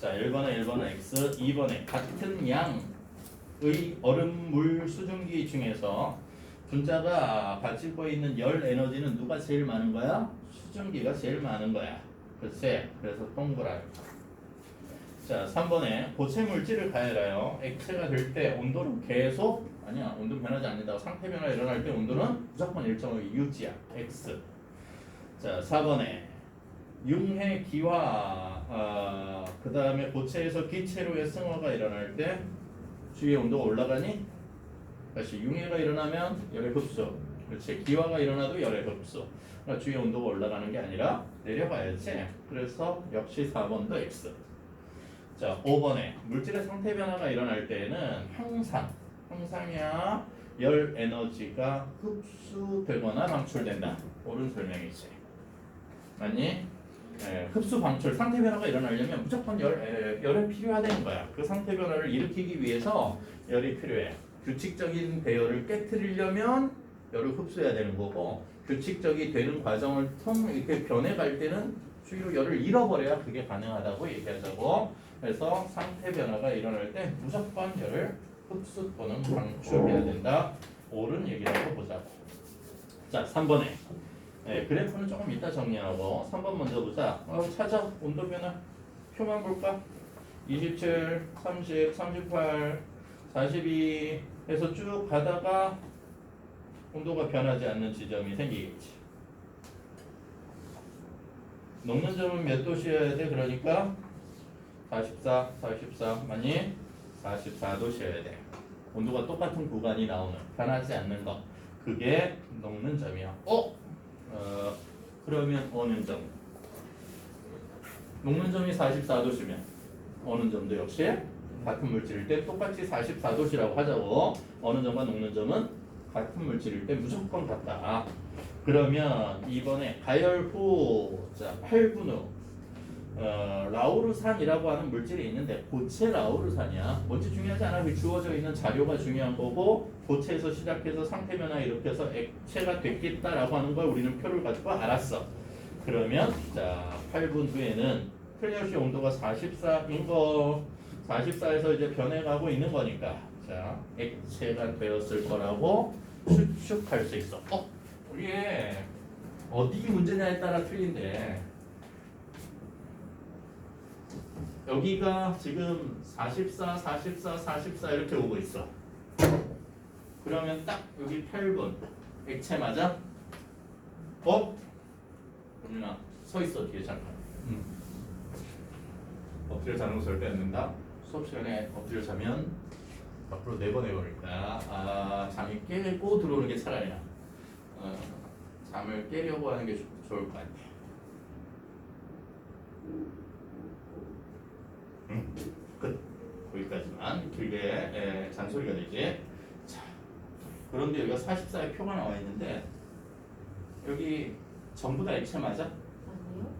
자, 1번에 1번은 x, 2번에 같은 양의 얼음물 수증기 중에서 분자가 가지고 있는 열 에너지는 누가 제일 많은 거야? 수증기가 제일 많은 거야. 글쎄, 그래서 동그라미. 자, 3번에 고체 물질을 가열하여 액체가 될 때 온도는 계속 아니야, 온도 변하지 않는다고 상태 변화 일어날 때 온도는 무조건 일정하게 유지야. x. 자, 4번에 융해 기화 아, 그 다음에 고체에서 기체로의 승화가 일어날 때 주위의 온도가 올라가니? 다시 융해가 일어나면 열의 흡수. 그렇지. 기화가 일어나도 열의 흡수. 그러니까 주위의 온도가 올라가는 게 아니라 내려가야지. 그래서 역시 4번도 X. 자 5번에 물질의 상태 변화가 일어날 때에는 항상 항상이야 열 에너지가 흡수되거나 방출된다. 옳은 설명이지. 맞니? 예, 흡수 방출 상태 변화가 일어나려면 무조건 열, 에, 열이 필요하다는 거야. 그 상태 변화를 일으키기 위해서 열이 필요해. 규칙적인 배열을 깨뜨리려면 열을 흡수해야 되는 거고 규칙적이 되는 과정을 통 이렇게 변해갈 때는 주위로 열을 잃어버려야 그게 가능하다고 얘기하자고. 그래서 상태 변화가 일어날 때 무조건 열을 흡수 또는 방출해야 된다. 옳은 얘기라고 보자고. 자, 3번에 네, 그래프는 조금 이따 정리하고 3번 먼저 보자. 어, 찾아 온도 변화 표만 볼까? 27, 30, 38, 42 해서 쭉 가다가 온도가 변하지 않는 지점이 생기겠지. 녹는 점은 몇 도씨여야 돼? 그러니까 44, 44 맞니? 44도씨여야 돼. 온도가 똑같은 구간이 나오는 변하지 않는 거. 그게 녹는 점이야. 어? 어, 그러면 어느 점? 녹는 점이 44도시면 어느 점도 역시 같은 물질일 때 똑같이 44도시라고 하자고 어느 점과 녹는 점은 같은 물질일 때 무조건 같다. 그러면 이번에 가열 후 자, 8분 후 어, 라우르산이라고 하는 물질이 있는데 고체 라우르산이야. 뭔지 중요하지 않아. 그 주어져 있는 자료가 중요한 거고 고체에서 시작해서 상태 변화 이렇게해서 액체가 됐겠다라고 하는 걸 우리는 표를 가지고 알았어. 그러면 자 8분 후에는 클리어시 온도가 44인 거 44에서 이제 변해가고 있는 거니까 자 액체가 되었을 거라고 추측할 수 있어. 어? 이게 어디 문제냐에 따라 틀린데 여기가 지금 44, 44, 44 이렇게 오고 있어. 그러면 딱 여기 8분 액체 맞아? 어? 그러면 서 있어 뒤에 잠깐. 음. 엎드려 자는 거 절대 안 된다. 수업 시간에 엎드려 자면 앞으로 내보내 버릴까. 아 잠이 깨고 들어오는 게 차라리 나. 어, 잠을 깨려고 하는 게 좋- 좋을 것 같아. 응? 끝. 거기까지만 길게 에, 잔소리가 되지. 자, 그런데 여기가 44의 표가 나와 있는데 여기 전부 다 액체 맞아? 아니요?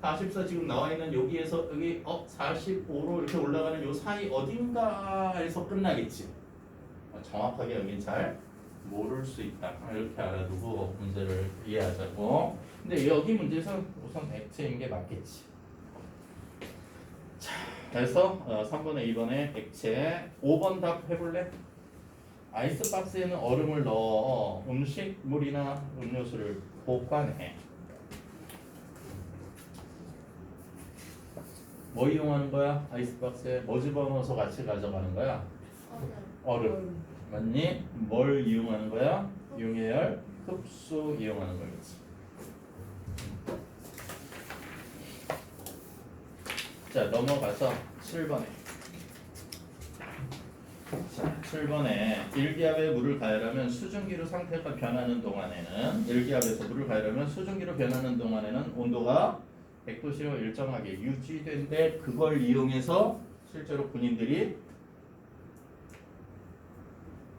44 지금 나와 있는 여기에서 여기 어 45로 이렇게 올라가는 요 사이 어딘가에서 끝나겠지. 어, 정확하게 여긴 잘 모를 수 있다. 이렇게 알아두고 문제를 이해하자고. 근데 여기 문제에서 우선 액체인 게 맞겠지. 자, 그래서 어, 3번에 2번에 액체 5번 답 해볼래? 아이스박스에는 얼음을 넣어 음식, 물이나 음료수를 보관해. 뭐 이용하는 거야? 아이스박스에 뭐 집어넣어서 같이 가져가는 거야? 얼음. 맞니? 뭘 이용하는 거야? 융해열 흡수 이용하는 거겠지. 자 넘어가서 7번에 자 7번에 일기압에 물을 가열하면 수증기로 상태가 변하는 동안에는 일기압에서 물을 가열하면 수증기로 변하는 동안에는 온도가 100도씨로 일정하게 유지된데 그걸 이용해서 실제로 군인들이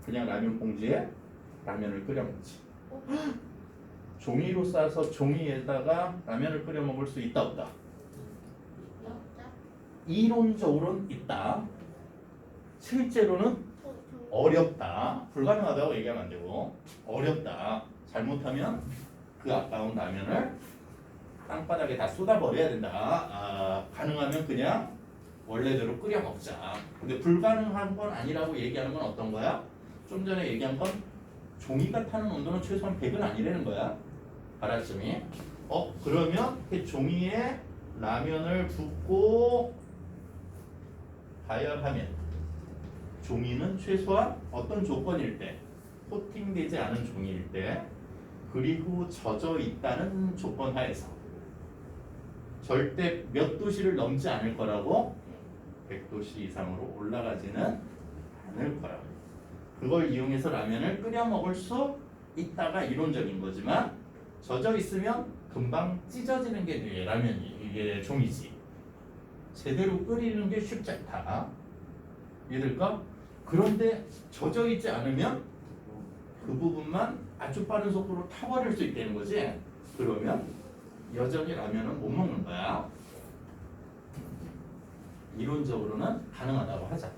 그냥 라면 봉지에 라면을 끓여 먹지. 종이로 싸서 종이에다가 라면을 끓여 먹을 수 있다 없다. 이론적으로는 있다. 실제로는 어렵다. 불가능하다고 얘기하면 안 되고 어렵다. 잘못하면 그 아까운 라면을 땅바닥에 다 쏟아버려야 된다. 아, 자 가능하면 그냥 원래대로 끓여 먹자. 근데 불가능한 건 아니라고 얘기하는 건 어떤 거야? 좀 전에 얘기한 건 종이가 타는 온도는 최소한 100은 아니라는 거야. 알았음이? 어 그러면 그 종이에 라면을 붓고 가열하면 종이는 최소한 어떤 조건일 때 코팅되지 않은 종이일 때 그리고 젖어 있다는 조건 하에서 절대 몇 도씨를 넘지 않을 거라고 100도씨 이상으로 올라가지는 않을 거라고 그걸 이용해서 라면을 끓여 먹을 수 있다가 이론적인 거지만 젖어 있으면 금방 찢어지는 게 이게 라면이 이게 종이지 제대로 끓이는 게 쉽지 않다. 이해될까? 그런데 젖어 있지 않으면 그 부분만 아주 빠른 속도로 타버릴 수 있다는 거지. 그러면 여전히 라면은 못 먹는 거야. 이론적으로는 가능하다고 하자.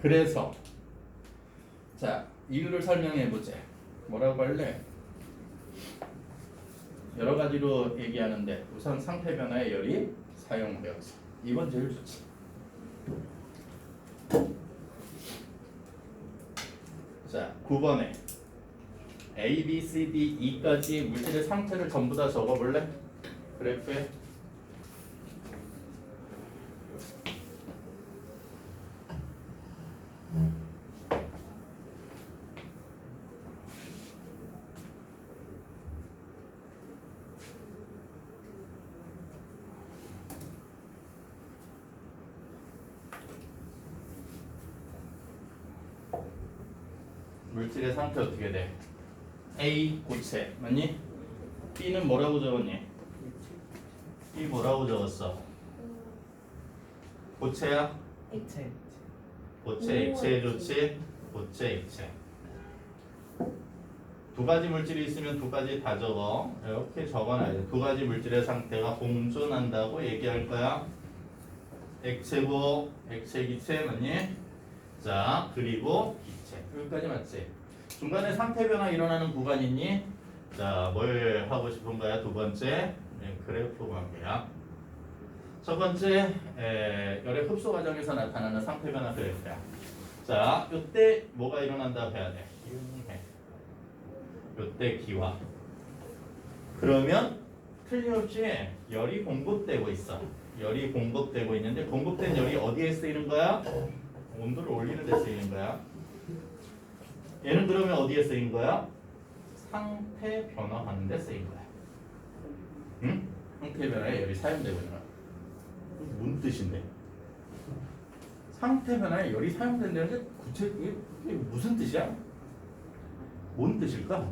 그래서 자 이유를 설명해 보자. 뭐라고 할래? 여러 가지로 얘기하는데 우선 상태 변화의 열이 사용되어서 이건 제일 좋지 자 9번에 A, B, C, D, E까지 물질의 상태를 전부 다 적어볼래? 그래프에 물질의 상태 어떻게 돼? A 고체 맞니? B는 뭐라고 적었니? B 뭐라고 적었어? 고체야? 액체 고체, 액체 좋지? 고체, 액체. 두 가지 물질이 있으면 두 가지 다 적어. 이렇게 적어놔야 돼. 두 가지 물질의 상태가 공존한다고 얘기할 거야. 액체고, 액체, 기체 맞니? 자, 그리고 기체. 여기까지 맞지? 중간에 상태 변화 일어나는 구간 있니? 자, 뭘 하고 싶은 거야? 두 번째, 네, 그래프 관계야. 첫 번째, 에, 열의 흡수 과정에서 나타나는 상태 변화 그래프야. 자, 이때 뭐가 일어난다 해야 돼? 이용해. 이때 기화. 그러면 틀림없이 열이 공급되고 있어. 열이 공급되고 있는데 공급된 열이 어디에 쓰이는 거야? 온도를 올리는 데 쓰이는 거야. 얘는 그러면 어디에 쓰인 거야? 상태 변화하는 데 쓰인 거야. 응? 상태 변화에 열이 사용되고 있는 거야. 뭔 뜻인데? 상태 변화에 열이 사용된다는 게 구체 이게 무슨 뜻이야? 뭔 뜻일까?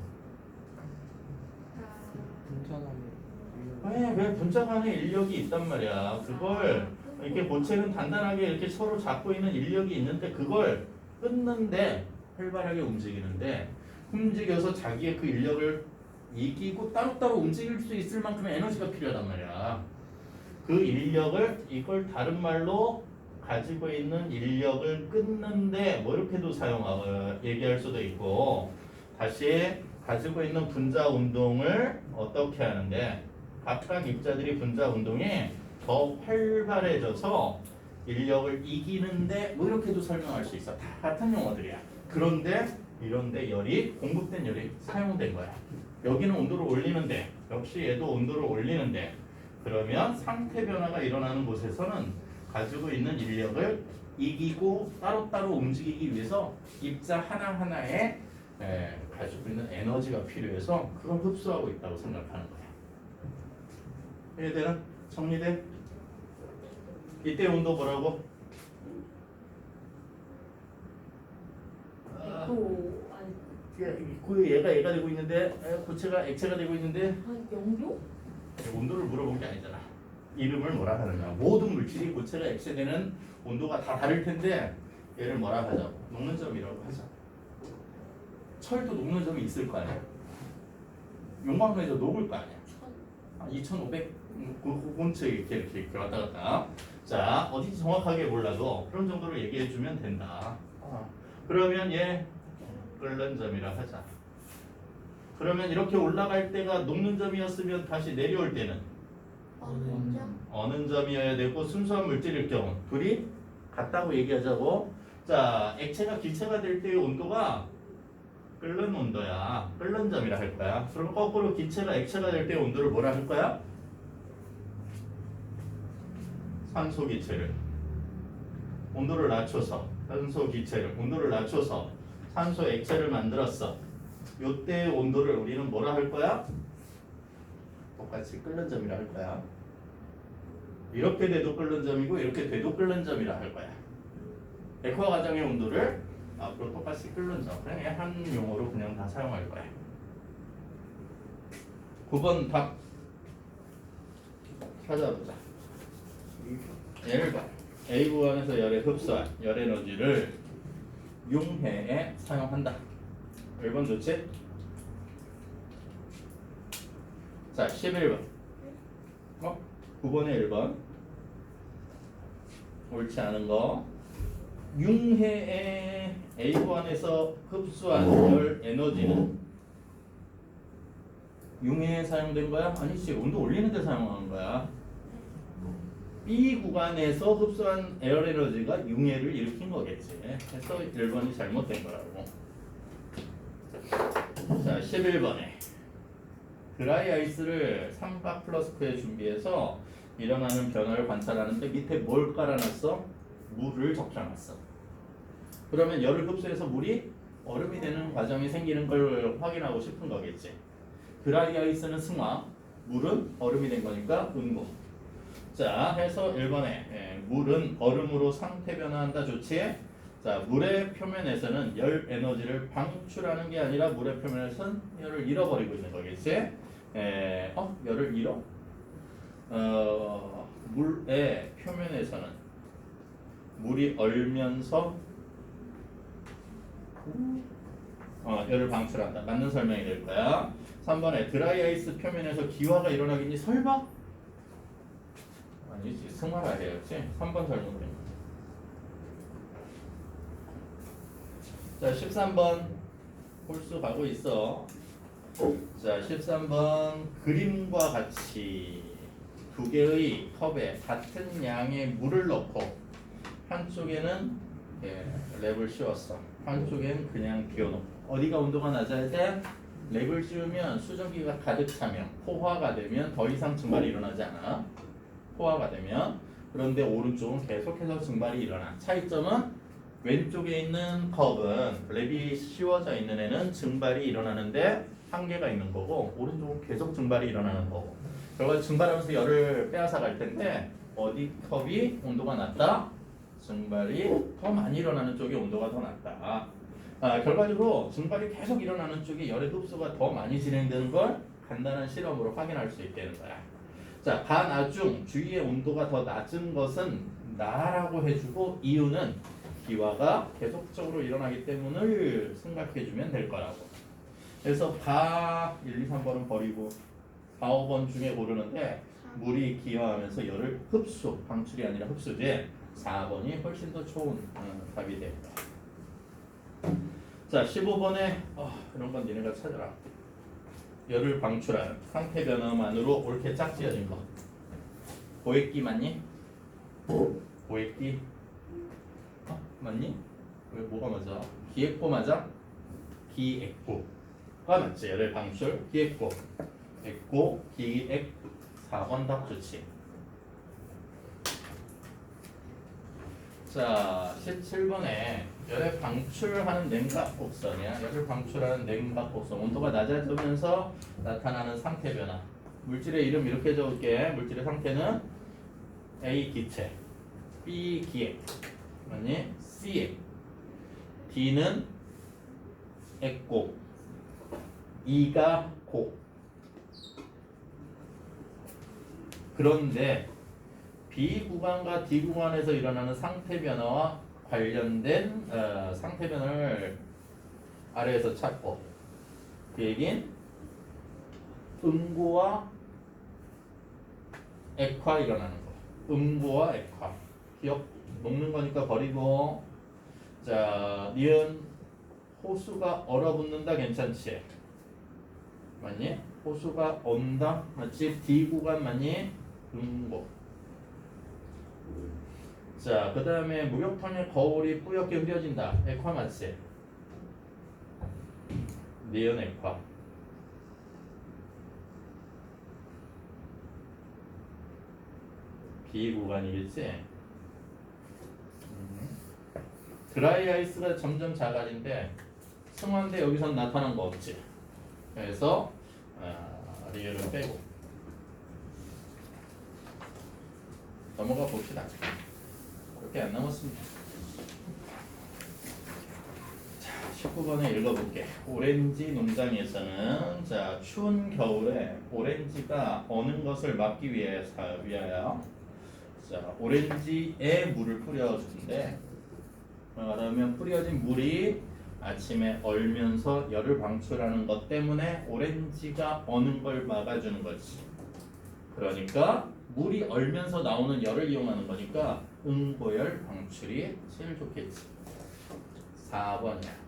왜, 왜 분자 간에 인력이 있단 말이야. 그걸 이렇게 고체는 단단하게 이렇게 서로 잡고 있는 인력이 있는데 그걸 끊는데 활발하게 움직이는데 움직여서 자기의 그 인력을 이기고 따로따로 움직일 수 있을 만큼의 에너지가 필요하단 말이야. 그 인력을 이걸 다른 말로 가지고 있는 인력을 끊는데 뭐 이렇게도 사용하고 얘기할 수도 있고 다시 가지고 있는 분자 운동을 어떻게 하는데 각각 입자들이 분자 운동이 더 활발해져서 인력을 이기는데 뭐 이렇게도 설명할 수 있어. 다 같은 용어들이야. 그런데 이런데 열이 공급된 열이 사용된 거야. 여기는 온도를 올리는데 역시 얘도 온도를 올리는데 그러면 상태 변화가 일어나는 곳에서는 가지고 있는 인력을 이기고 따로따로 움직이기 위해서 입자 하나하나에 에, 가지고 있는 에너지가 필요해서 그걸 흡수하고 있다고 생각하는 거야. 이해되나? 정리돼? 이때 온도 뭐라고? 또 아니 얘- 그 얘가 얘가 되고 있는데 에, 고체가 액체가 되고 있는데 한 영도? 온도를 물어본 게 아니잖아. 이름을 뭐라 하느냐. 모든 물질이 고체가 액체되는 온도가 다 다를 텐데 얘를 뭐라 하자고. 녹는 점이라고 하자. 철도 녹는 점이 있을 거 아니야. 용광로에서 녹을 거 아니야. 천2,500그 근처에 이렇게 이렇게 이렇게 왔다 갔다. 자 어디 정확하게 몰라도 그런 정도로 얘기해 주면 된다. 아, 그러면 얘 끓는 점이라 하자. 그러면 이렇게 올라갈 때가 녹는 점이었으면 다시 내려올 때는 어느 점이어야 되고 순수한 물질일 경우 둘이 같다고 얘기하자고. 자 액체가 기체가 될 때의 온도가 끓는 온도야. 끓는 점이라 할 거야. 그럼 거꾸로 기체가 액체가 될 때의 온도를 뭐라 할 거야? 산소 기체를. 온도를 낮춰서 산소 기체를 온도를 낮춰서 산소 액체를 만들었어 요때의 온도를 우리는 뭐라 할 거야? 똑같이 끓는 점이라 할 거야 이렇게 돼도 끓는 점이고 이렇게 돼도 끓는 점이라 할 거야. 액화 과정의 온도를 앞으로 똑같이 끓는 점. 그냥 한 용어로 그냥 다 사용할 거야. 9번 답 찾아보자. 1번 A 구간에서 열의 흡수한 열 에너지를 융해에 사용한다. 1번 좋지? 자, 11번. 어? 9번에 1번. 옳지 않은 거. 융해의 A1에서 흡수한 열 에너지는 융해에 사용된 거야? 아니지. 온도 올리는 데 사용한 거야. B 구간에서 흡수한 에어 에너지가 융해를 일으킨 거겠지. 그래서 1번이 잘못된 거라고. 자, 11번에 드라이 아이스를 3박 플러스크에 준비해서 일어나는 변화를 관찰하는데 밑에 뭘 깔아놨어? 물을 적셔놨어. 그러면 열을 흡수해서 물이 얼음이 되는 과정이 생기는 걸 확인하고 싶은 거겠지. 드라이 아이스는 승화, 물은 얼음이 된 거니까 음고. 자, 해서 1번에 예, 물은 얼음으로 상태 변화한다 좋지? 자, 물의 표면에서는 열 에너지를 방출하는 게 아니라 물의 표면에서는 열을 잃어버리고 있는 거겠지? 에, 어? 열을 잃어? 어, 물의 표면에서는 물이 얼면서 어, 열을 방출한다. 맞는 설명이 될 거야. 3번에 드라이 아이스 표면에서 기화가 일어나겠니? 설마? 아니지. 승화가 해야지. 3번 잘못된 거. 자, 13번 홀수 가고 있어. 자, 13번 그림과 같이 두 개의 컵에 같은 양의 물을 넣고 한쪽에는 예, 랩을 씌웠어. 한쪽엔 그냥 비워놓고 어디가 온도가 낮아야 돼? 랩을 씌우면 수증기가 가득 차면 포화가 되면 더 이상 증발이 일어나지 않아. 포화가 되면 그런데 오른쪽은 계속해서 증발이 일어나. 차이점은 왼쪽에 있는 컵은 랩이 씌워져 있는 애는 증발이 일어나는데 한계가 있는 거고 오른쪽은 계속 증발이 일어나는 거고 결과 증발하면서 열을 빼앗아 갈 텐데 어디 컵이 온도가 낮다? 증발이 더 많이 일어나는 쪽이 온도가 더 낮다. 아, 결과적으로 증발이 계속 일어나는 쪽이 열의 흡수가 더 많이 진행되는 걸 간단한 실험으로 확인할 수 있다는 거야. 자, 반아중 주위의 온도가 더 낮은 것은 나라고 해주고 이유는 기화가 계속적으로 일어나기 때문을 생각해주면 될 거라고. 그래서 바 1, 2, 3번은 버리고 4, 5번 중에 고르는데 물이 기화하면서 열을 흡수, 방출이 아니라 흡수지 4번이 훨씬 더 좋은 어, 답이 됩니다. 자 15번에 어, 이런 건 니네가 찾아라. 열을 방출한 상태 변화만으로 옳게 짝지어진 거. 고액기 맞니? 고액기 어? 맞니? 왜 뭐가 맞아? 기액고 맞아? 기액고가 맞지? 열의 방출 기액고 액고 기액 4번 답 좋지 자 17번에 열의 방출하는 냉각 곡선이야. 열을 방출하는 냉각 곡선. 온도가 낮아지면서 나타나는 상태 변화. 물질의 이름 이렇게 적을게. 물질의 상태는 A 기체 B 기액 맞니? C액. D는 액고 E가 고. 그런데 B 구간과 D 구간에서 일어나는 상태 변화와 관련된 어, 상태 변화를 아래에서 찾고 그 얘긴 음고와 액화 일어나는 거 음고와 액화 기억 녹는 거니까 버리고 자 니은 호수가 얼어붙는다 괜찮지 맞니? 호수가 온다 맞지? D 구간 맞니? 응고 자, 그 다음에 목욕탕의 거울이 뿌옇게 흐려진다. 액화 맞지? 니은 액화. B 구간이겠지? 음. 드라이 아이스가 점점 작아진데 승화인데 여기선 나타난 거 없지? 그래서 아, 리을을 빼고 넘어가 봅시다. 그렇게 안 남았습니다. 자, 19번에 읽어볼게. 오렌지 농장에서는 자 추운 겨울에 오렌지가 어는 것을 막기 위해서 위하여 자 오렌지에 물을 뿌려주는데 그러면 뿌려진 물이 아침에 얼면서 열을 방출하는 것 때문에 오렌지가 어는 걸 막아주는 거지. 그러니까 물이 얼면서 나오는 열을 이용하는 거니까 응고열 방출이 제일 좋겠지. 4번이야.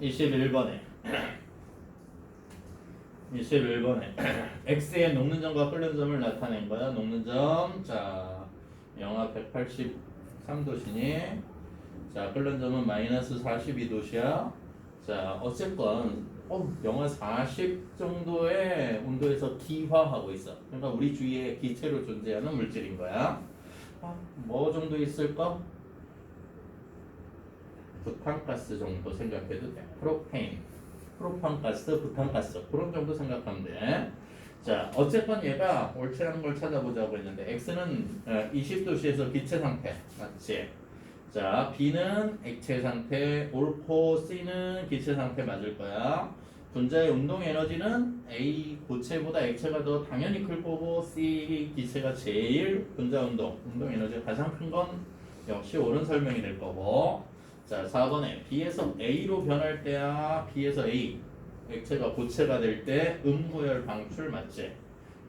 21번에 21번에 X의 녹는 점과 끓는 점을 나타낸 거야. 녹는 점. 자, 영하 183도시니 자, 끓는 점은 마이너스 42도시야. 자, 어쨌건 어, 영하 40 정도의 온도에서 기화하고 있어. 그러니까 우리 주위에 기체로 존재하는 물질인 거야. 아, 뭐 정도 있을까? 부탄가스 정도 생각해도 돼. 프로페인, 프로판가스, 부탄가스 그런 정도 생각하면 돼. 자, 어쨌건 얘가 옳지라는 걸 찾아보자고 했는데 x는 20도씨에서 기체 상태 맞지? 자, B는 액체 상태, 옳고 C는 기체 상태 맞을 거야. 분자의 운동 에너지는 A 고체보다 액체가 더 당연히 클 거고 C 기체가 제일 분자 운동, 운동 에너지가 가장 큰 건 역시 옳은 설명이 될 거고. 자, 4번에 B에서 A로 변할 때야 B에서 A 액체가 고체가 될 때 음고열 방출 맞지?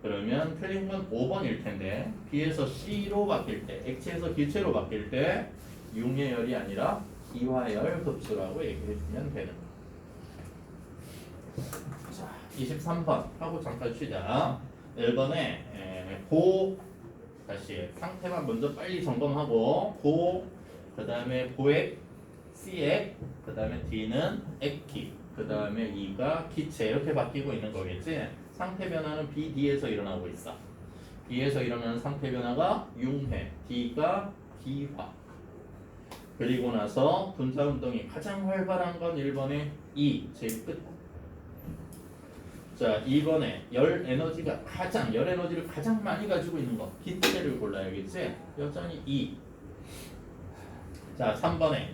그러면 틀린 건 5번일 텐데 B에서 C로 바뀔 때 액체에서 기체로 바뀔 때 융해열이 아니라 이화열 흡수라고 얘기해 주면 되는 거. 자, 23번 하고 잠깐 쉬자. 1번에 에, 고 다시 상태만 먼저 빨리 점검하고 고 그다음에 고액 C액 그다음에 D는 액기 그다음에 E가 기체 이렇게 바뀌고 있는 거겠지. 상태 변화는 B, D에서 일어나고 있어. B에서 일어나는 상태 변화가 융해, D가 기화. 그리고 나서 분자 운동이 가장 활발한 건 1번의 E 제일 끝. 자, 2번에 열 에너지가 가장 열 에너지를 가장 많이 가지고 있는 거 기체를 골라야겠지. 여전히 E. 자, 3번에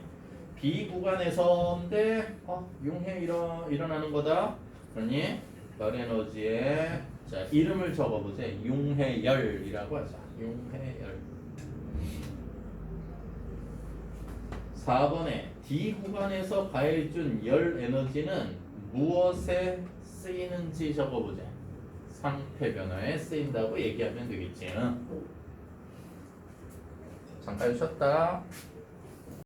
B 구간에서인데 어, 융해 일어 일어나는 거다. 그러니 열 에너지에 자 이름을 적어 보세요. 융해열이라고 하자. 융해열. 4번에 D 구간에서 가해준 열 에너지는 무엇에 쓰이는지 적어보자. 상태 변화에 쓰인다고 얘기하면 되겠지. 응? 잠깐 쉬었다.